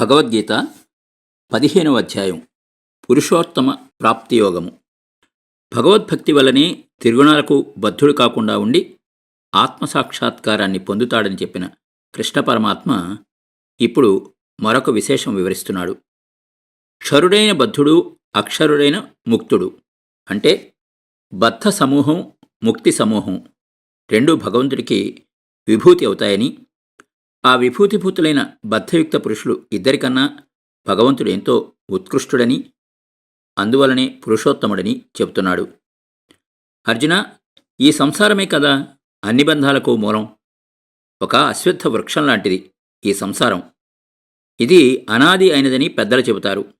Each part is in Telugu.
భగవద్గీత పదిహేనవ అధ్యాయం పురుషోత్తమ ప్రాప్తియోగము. భగవద్భక్తి వల్లనే తిరుగుణాలకు బద్ధుడు కాకుండా ఉండి ఆత్మసాక్షాత్కారాన్ని పొందుతాడని చెప్పిన కృష్ణ పరమాత్మ ఇప్పుడు మరొక విశేషం వివరిస్తున్నాడు. క్షరుడైన బద్ధుడు అక్షరుడైన ముక్తుడు అంటే బద్ధ సమూహం ముక్తి సమూహం రెండు భగవంతుడికి విభూతి అవుతాయని ఆ విభూతిభూతులైన బద్ధయుక్త పురుషులు ఇద్దరికన్నా భగవంతుడు ఎంతో ఉత్కృష్టుడని అందువలనే పురుషోత్తముడని చెబుతున్నాడు. అర్జున ఈ సంసారమే కదా అన్ని బంధాలకు మూలం? ఒక అశ్వత్థ వృక్షం లాంటిది ఈ సంసారం. ఇది అనాది అయినదని పెద్దలు చెబుతారు.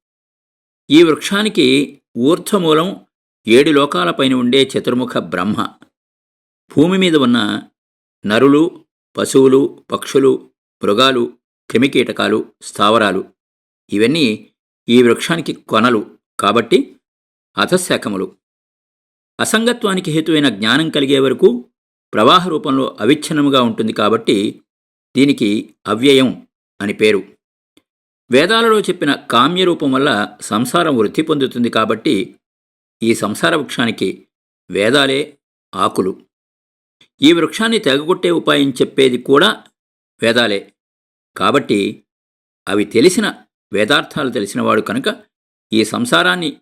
ఈ వృక్షానికి ఊర్ధ్వమూలం ఏడు లోకాలపైన ఉండే చతుర్ముఖ బ్రహ్మ. భూమి మీద ఉన్న నరులు పశువులు పక్షులు మృగాలు క్రిమికీటకాలు స్థావరాలు ఇవన్నీ ఈ వృక్షానికి కొనలు కాబట్టి అధశాఖములు అసంగత్వానికి హేతువైన జ్ఞానం కలిగే వరకు ప్రవాహ రూపంలో అవిచ్ఛిన్నముగా ఉంటుంది కాబట్టి దీనికి అవ్యయం అని పేరు. వేదాలలో చెప్పిన కామ్య రూపం వల్ల సంసారం వృద్ధి పొందుతుంది కాబట్టి ఈ సంసార వృక్షానికి వేదాలే ఆకులు. ఈ వృక్షాన్ని తెగగొట్టే ఉపాయం చెప్పేది కూడా వేదాలే. కాబట్టి అవి తెలిసిన వేదార్థాలు తెలిసినవాడు కనుక ఈ సంసారాన్ని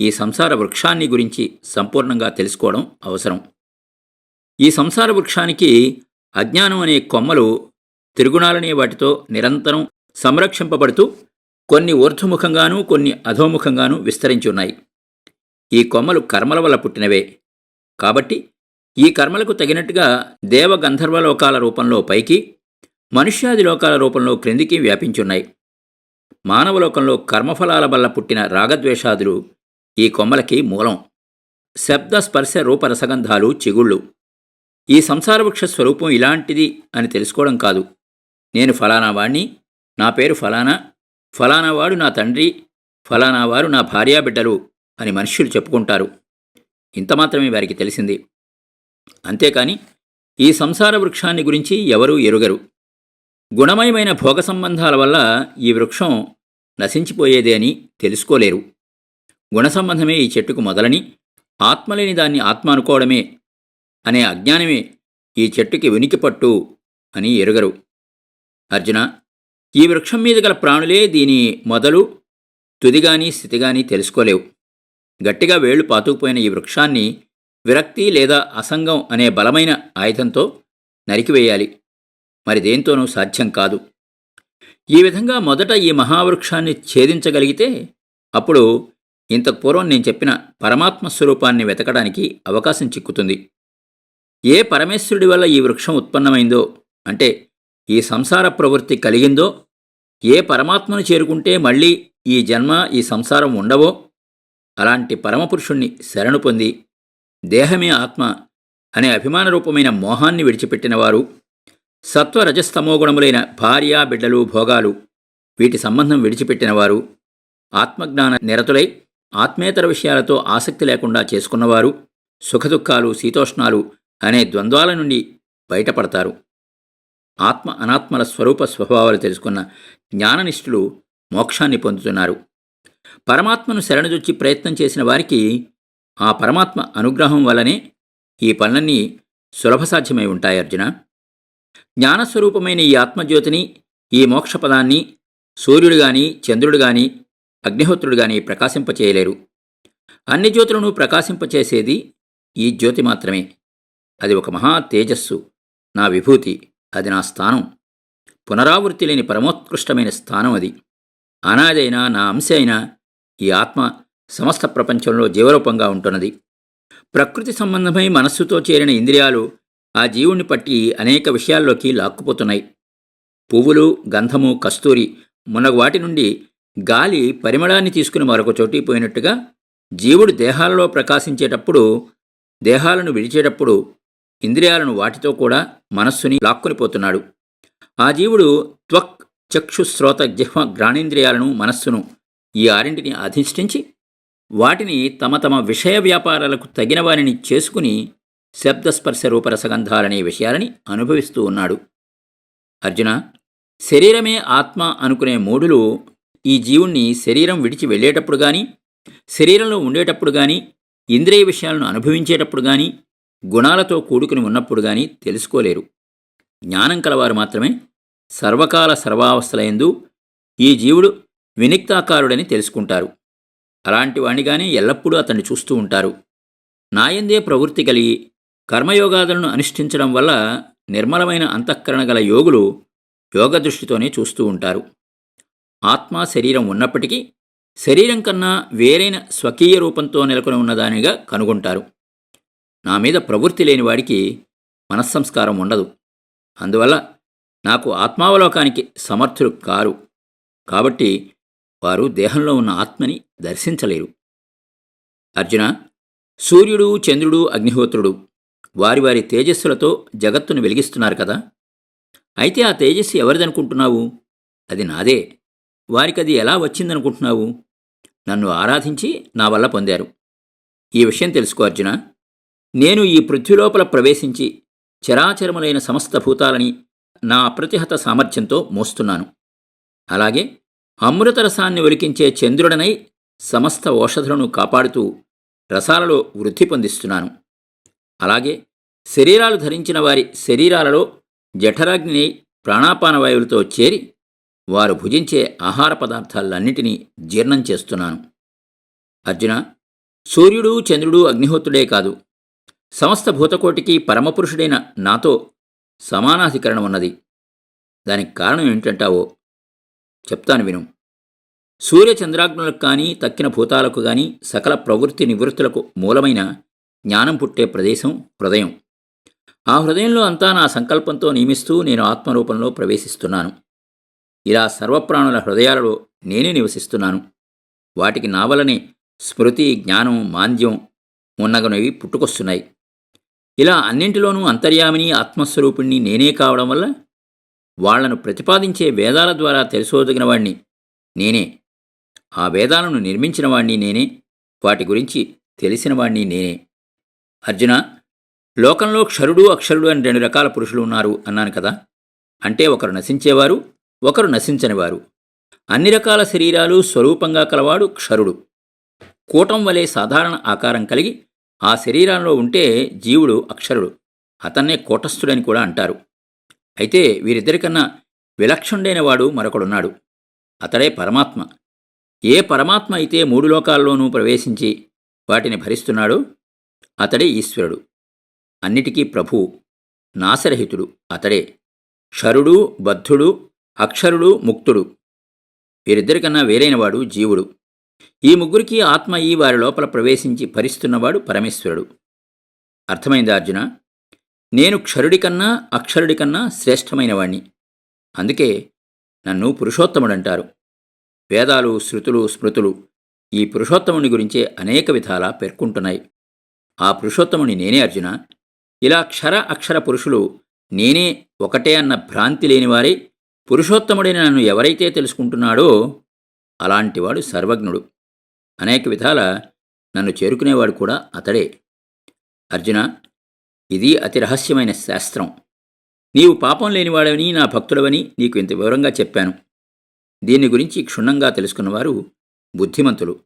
ఈ సంసార వృక్షాన్ని గురించి సంపూర్ణంగా తెలుసుకోవడం అవసరం. ఈ సంసార వృక్షానికి అజ్ఞానం అనే కొమ్మలు తిరుగుణాలనే వాటితో నిరంతరం సంరక్షింపబడుతూ కొన్ని ఊర్ధ్వముఖంగానూ కొన్ని అధోముఖంగానూ విస్తరించి ఉన్నాయి. ఈ కొమ్మలు కర్మల వల్ల పుట్టినవే. కాబట్టి ఈ కర్మలకు తగినట్టుగా దేవ రూపంలో పైకి మనుష్యాది లోకాల రూపంలో క్రిందికి వ్యాపించున్నాయి. మానవలోకంలో కర్మఫలాల వల్ల పుట్టిన రాగద్వేషాదులు ఈ కొమ్మలకి మూలం. శబ్ద స్పర్శ రూపరసగంధాలు చిగుళ్ళు. ఈ సంసార వృక్ష స్వరూపం ఇలాంటిది అని తెలుసుకోవడం కాదు. నేను ఫలానా వాణ్ణి నా పేరు ఫలానా ఫలానా వాడు నా తండ్రి ఫలానా వారు నా భార్యాబిడ్డలు అని మనుష్యులు చెప్పుకుంటారు. ఇంత మాత్రమే వారికి తెలిసింది. అంతేకాని ఈ సంసార వృక్షాన్ని గురించి ఎవరూ ఎరుగరు. గుణమయమైన భోగ సంబంధాల వల్ల ఈ వృక్షం నశించిపోయేదే అని తెలుసుకోలేరు. గుణ సంబంధమే ఈ చెట్టుకు మొదలని ఆత్మలేని దాన్ని ఆత్మ అనుకోవడమే అనే అజ్ఞానమే ఈ చెట్టుకి ఉనికిపట్టు అని ఎరుగరు. అర్జున ఈ వృక్షం మీద గల ప్రాణులే దీని మొదలు తుదిగాని స్థితిగాని తెలుసుకోలేవు. గట్టిగా వేళ్ళు పాతుకుపోయిన ఈ వృక్షాన్ని విరక్తి లేదా అసంగం అనే బలమైన ఆయుధంతో నరికివేయాలి. మరి దేంతోనూ సాధ్యం కాదు. ఈ విధంగా మొదట ఈ మహావృక్షాన్ని ఛేదించగలిగితే అప్పుడు ఇంతకు పూర్వం నేను చెప్పిన పరమాత్మ స్వరూపాన్ని వెతకడానికి అవకాశం చిక్కుతుంది. ఏ పరమేశ్వరుడి వల్ల ఈ వృక్షం ఉత్పన్నమైందో అంటే ఈ సంసార ప్రవృత్తి కలిగిందో ఏ పరమాత్మను చేరుకుంటే మళ్ళీ ఈ జన్మ ఈ సంసారం ఉండవో అలాంటి పరమపురుషుణ్ణి శరణు పొంది దేహమే ఆత్మ అనే అభిమాన రూపమైన మోహాన్ని విడిచిపెట్టినవారు సత్వ రజస్తమోగుణములైన భార్య బిడ్డలు భోగాలు వీటి సంబంధం విడిచిపెట్టినవారు ఆత్మజ్ఞాన నిరతులై ఆత్మేతర విషయాలతో ఆసక్తి లేకుండా చేసుకున్నవారు సుఖదుఖాలు శీతోష్ణాలు అనే ద్వంద్వాల నుండి బయటపడతారు. ఆత్మ అనాత్మల స్వరూప స్వభావాలు తెలుసుకున్న జ్ఞాననిష్ఠులు మోక్షాన్ని పొందుతున్నారు. పరమాత్మను శరణజొచ్చి ప్రయత్నం చేసిన వారికి ఆ పరమాత్మ అనుగ్రహం వల్లనే ఈ పనులన్నీ సులభసాధ్యమై ఉంటాయి అర్జున. జ్ఞానస్వరూపమైన ఈ ఆత్మజ్యోతిని ఈ మోక్షపదాన్ని సూర్యుడు గాని చంద్రుడు గాని అగ్నిహోత్రుడు గాని ప్రకాశింపచేయలేరు. అన్ని జ్యోతులను ప్రకాశింపచేసేది ఈ జ్యోతి మాత్రమే. అది ఒక మహా తేజస్సు నా విభూతి అది నా స్థానం. పునరావృత్తి లేని పరమోత్కృష్టమైన స్థానం అది. అనాదైన నా అంశ అయిన ఈ ఆత్మ సమస్త ప్రపంచంలో జీవరూపంగా ఉంటున్నది. ప్రకృతి సంబంధమై మనస్సుతో చేరిన ఇంద్రియాలు ఆ జీవుణ్ణి పట్టి అనేక విషయాల్లోకి లాక్కుపోతున్నాయి. పువ్వులు గంధము కస్తూరి మునగ వాటి నుండి గాలి పరిమళాన్ని తీసుకుని మరొక చోటికి పోయినట్టుగా జీవుడు దేహాలలో ప్రకాశించేటప్పుడు దేహాలను విడిచేటప్పుడు ఇంద్రియాలను వాటితో కూడా మనస్సుని లాక్కునిపోతున్నాడు ఆ జీవుడు త్వక్ చక్షు శ్రోత జిహ్వ గ్రాణేంద్రియాలను మనస్సును ఈ ఆరింటిని అధిష్ఠించి వాటిని తమ తమ విషయ వ్యాపారాలకు తగిన వారిని చేసుకుని శబ్దస్పర్శ రూపరసగంధాలనే విషయాలని అనుభవిస్తూ ఉన్నాడు. అర్జున శరీరమే ఆత్మ అనుకునే మూఢులు ఈ జీవుణ్ణి శరీరం విడిచి వెళ్ళేటప్పుడు కానీ శరీరంలో ఉండేటప్పుడు కానీ ఇంద్రియ విషయాలను అనుభవించేటప్పుడు కానీ గుణాలతో కూడుకుని ఉన్నప్పుడు కానీ తెలుసుకోలేరు. జ్ఞానం కలవారు మాత్రమే సర్వకాల సర్వావస్థలయందు ఈ జీవుడు వినిక్తాకారుడని తెలుసుకుంటారు. అలాంటి వాణిగానే ఎల్లప్పుడూ అతన్ని చూస్తూ ఉంటారు. నాయందే ప్రవృత్తి కలిగి కర్మయోగాదులను అనుష్ఠించడం వల్ల నిర్మలమైన అంతఃకరణ గల యోగులు యోగ దృష్టితోనే చూస్తూ ఉంటారు. ఆత్మ శరీరం ఉన్నప్పటికీ శరీరం కన్నా వేరైన స్వకీయ రూపంతో నెలకొని ఉన్నదానిగా కనుగొంటారు. నా మీద ప్రవృత్తి లేని వాడికి మనస్సంస్కారం ఉండదు. అందువల్ల నాకు ఆత్మావలోకానికి సమర్థులు కారు. కాబట్టి వారు దేహంలో ఉన్న ఆత్మని దర్శించలేరు. అర్జున సూర్యుడు చంద్రుడు అగ్నిహోత్రుడు వారి వారి తేజస్సులతో జగత్తును వెలిగిస్తున్నారు కదా. అయితే ఆ తేజస్సు ఎవరిదనుకుంటున్నావు? అది నాదే. వారికి అది ఎలా వచ్చిందనుకుంటున్నావు? నన్ను ఆరాధించి నా వల్ల పొందారు. ఈ విషయం తెలుసుకో అర్జున. నేను ఈ పృథ్వీలోపల ప్రవేశించి చరాచరములైన సమస్త భూతాలని నా అప్రతిహత సామర్థ్యంతో మోస్తున్నాను. అలాగే అమృతరసాన్ని ఒలికించే చంద్రుడనై సమస్త ఓషధులను కాపాడుతూ రసాలలో వృద్ధి పొందిస్తున్నాను. అలాగే శరీరాలు ధరించిన వారి శరీరాలలో జఠరాగ్ని ప్రాణాపాన వాయువులతో చేరి వారు భుజించే ఆహార పదార్థాలన్నిటినీ జీర్ణం చేస్తున్నాను. అర్జున సూర్యుడు చంద్రుడు అగ్నిహోత్రుడే కాదు. సమస్త భూతకోటికి పరమపురుషుడైన నాతో సమానాధికరణం ఉన్నది. దానికి కారణం ఏమిటంటావో చెప్తాను విను. సూర్య చంద్రాగ్నులకు కానీ తక్కిన భూతాలకు కానీ సకల ప్రవృత్తి నివృత్తులకు మూలమైన జ్ఞానం పుట్టే ప్రదేశం హృదయం. ఆ హృదయంలో అంతా నా సంకల్పంతో నియమిస్తూ నేను ఆత్మరూపంలో ప్రవేశిస్తున్నాను. ఇలా సర్వప్రాణుల హృదయాలలో నేనే నివసిస్తున్నాను. వాటికి నా వలనే స్మృతి జ్ఞానం మాంద్యం మున్నగనవి పుట్టుకొస్తున్నాయి. ఇలా అన్నింటిలోనూ అంతర్యామిని ఆత్మస్వరూపిణ్ణి నేనే కావడం వల్ల వాళ్ళను ప్రతిపాదించే వేదాల ద్వారా తెలుసుకోదగిన వాణ్ణి నేనే. ఆ వేదాలను నిర్మించిన వాణ్ణి నేనే. వాటి గురించి తెలిసిన వాణ్ణి నేనే. అర్జున లోకంలో క్షరుడు అక్షరుడు అని రెండు రకాల పురుషులు ఉన్నారు అన్నాను కదా. అంటే ఒకరు నశించేవారు ఒకరు నశించనివారు. అన్ని రకాల శరీరాలు స్వరూపంగా కలవాడు క్షరుడు. కూటం వలె సాధారణ ఆకారం కలిగి ఆ శరీరంలో ఉంటే జీవుడు అక్షరుడు. అతన్నే కూటస్థుడని కూడా అంటారు. అయితే వీరిద్దరికన్నా విలక్షణుడైన వాడు మరొకడున్నాడు. అతడే పరమాత్మ. ఏ పరమాత్మ అయితే మూడు లోకాల్లోనూ ప్రవేశించి వాటిని భరిస్తున్నాడో అతడే ఈశ్వరుడు. అన్నిటికీ ప్రభు నాశరహితుడు అతడే. క్షరుడు బద్ధుడు అక్షరుడు ముక్తుడు. వీరిద్దరికన్నా వేరైనవాడు జీవుడు. ఈ ముగ్గురికి ఆత్మ ఈ వారి లోపల ప్రవేశించి భరిస్తున్నవాడు పరమేశ్వరుడు. అర్థమైందా అర్జున? నేను క్షరుడికన్నా అక్షరుడికన్నా శ్రేష్టమైనవాణ్ణి. అందుకే నన్ను పురుషోత్తముడంటారు. వేదాలు శృతులు స్మృతులు ఈ పురుషోత్తముని గురించే అనేక విధాలా పేర్కొంటున్నాయి. ఆ పురుషోత్తముని నేనే అర్జున. ఇలా క్షర అక్షర పురుషులు నేనే ఒకటే అన్న భ్రాంతి లేనివారే పురుషోత్తముడైన నన్ను ఎవరైతే తెలుసుకుంటున్నాడో అలాంటివాడు సర్వజ్ఞుడు. అనేక విధాల నన్ను చేరుకునేవాడు కూడా అతడే. అర్జున ఇది అతి రహస్యమైన శాస్త్రం. నీవు పాపం లేనివాడవని నా భక్తుడవని నీకు ఇంత వివరంగా చెప్పాను. దీని గురించి క్షుణ్ణంగా తెలుసుకున్నవారు బుద్ధిమంతులు.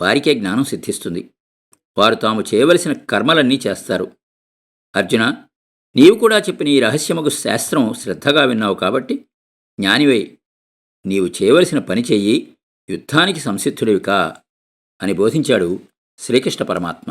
వారికే జ్ఞానం సిద్ధిస్తుంది. వారు తాము చేయవలసిన కర్మలన్నీ చేస్తారు. అర్జున నీవు కూడా చెప్పిన ఈ రహస్యముకు శాస్త్రం శ్రద్ధగా విన్నావు కాబట్టి జ్ఞానివై నీవు చేయవలసిన పని చెయ్యి యుద్ధానికి సంసిద్ధుడివికా అని బోధించాడు శ్రీకృష్ణ పరమాత్మ.